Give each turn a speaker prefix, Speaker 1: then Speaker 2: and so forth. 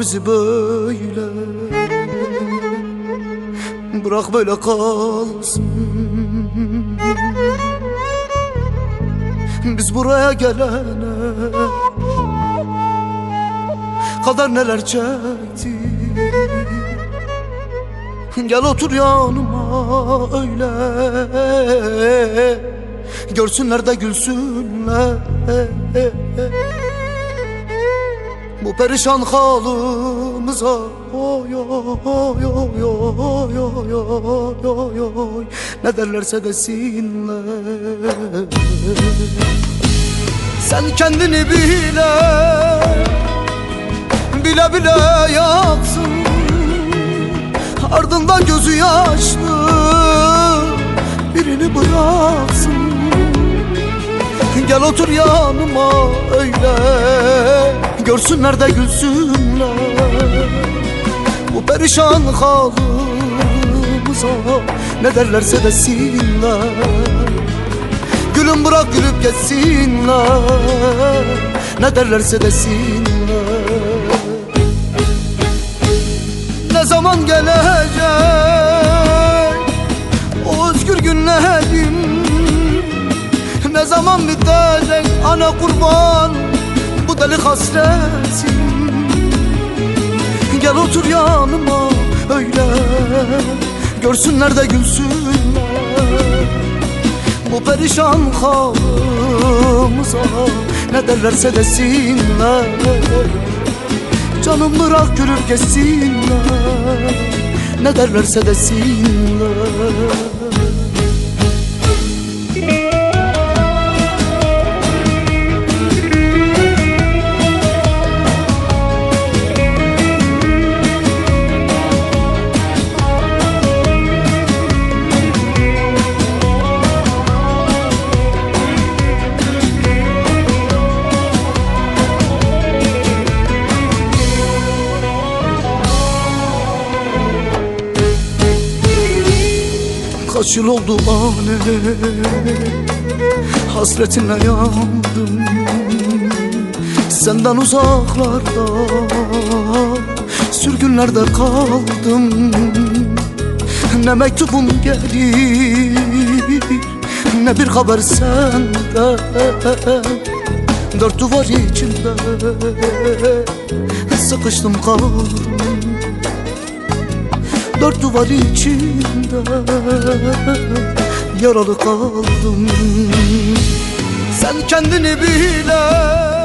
Speaker 1: bizi böyle. Bırak böyle kalsın. Biz buraya gelene Kadar neler çekti. Gel otur yanıma öyle. Görsünler de gülsünler Bu perişan halımıza Oy oy oy oy oy oy oy oy Ne derlerse desinler. Sen kendini bile Bile bile yapsın Ardından gözü yaşlı Birini bıraksın Gel otur yanıma öyle Görsünler de gülsünler. Bu perişan halımıza Ne derlerse desinler. Gülüm bırak gülüp geçsinler. Ne derlerse desinler. Ne zaman gelecek? O özgür günlerim Ne zaman bitecek? Ana kurban deli hasretim Gel otur yanıma öyle. Görsünler de gülsünler. Bu perişan halımıza Ne derlerse desinler. Canım bırak gülüp geçsinler. Ne derlerse desinler Kaç yıl oldu anne Hasretinle yandım. Senden uzaklarda Sürgünlerde kaldım. Ne mektubum gelir Ne bir haber senden. Dört duvar içinde Sıkıştım kaldım Dört duvar içinde Yaralı kaldım. Sen kendini bile